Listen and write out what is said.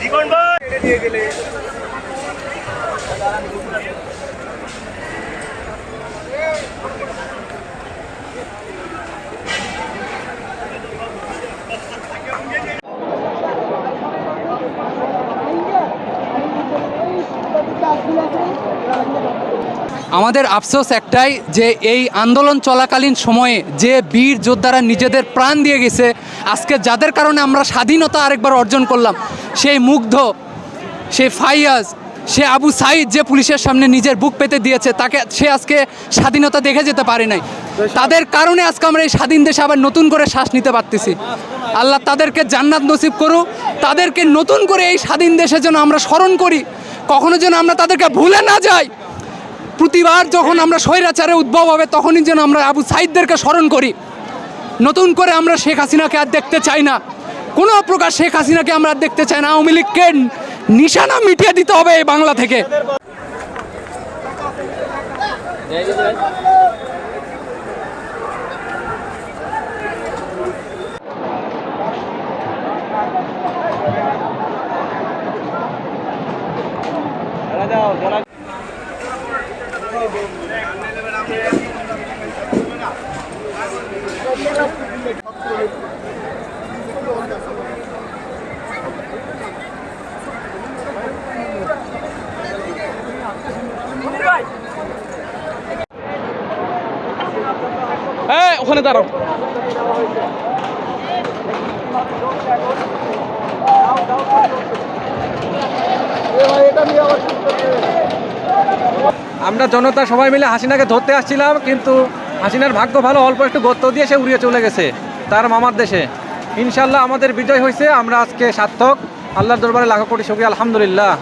জীবন ভাই দিয়ে গেলে Gracias. আমাদের আফসোস একটাই যে এই আন্দোলন চলাকালীন সময়ে যে বীর যোদ্ধারা নিজেদের প্রাণ দিয়ে গেছে, আজকে যাদের কারণে আমরা স্বাধীনতা আরেকবার অর্জন করলাম, সেই মুগ্ধ, সেই ফাইয়াজ, সে আবু সাইদ যে পুলিশের সামনে নিজের বুক পেতে দিয়েছে, তাকে সে আজকে স্বাধীনতা দেখে যেতে পারে নাই। তাদের কারণে আজকে আমরা এই স্বাধীন দেশে আবার নতুন করে শ্বাস নিতে পারতেছি। আল্লাহ তাদেরকে জান্নাত নসিব করুক, তাদেরকে নতুন করে এই স্বাধীন দেশে যেন আমরা স্মরণ করি, কখনো যেন আমরা তাদেরকে ভুলে না যাই। প্রতিবার যখন আমরা স্বৈরাচারে উদ্ভব হবে, তখনই যেন আমরা আবু সাইদদেরকে স্মরণ করি। নতুন করে আমরা শেখ হাসিনাকে আর দেখতে চাই না। কোনো প্রকার শেখ হাসিনাকে আমরা আর দেখতে চাই না। আওয়ামী লীগকে নিশানা মিটিয়ে দিতে হবে এই বাংলা থেকে। ওখানে দাঁড়াও। আমরা জনতা সবাই মিলে হাসিনাকে ধরতে আসছিলাম, কিন্তু হাসিনার ভাগ্য ভালো, অল্প একটু গত্ত দিয়ে সে উড়িয়ে চলে গেছে তার মামার দেশে। ইনশাল্লাহ আমাদের বিজয় হয়েছে, আমরা আজকে সার্থক। আল্লাহর দরবারে লাখো কোটি শুক্রিয়া, আলহামদুলিল্লাহ।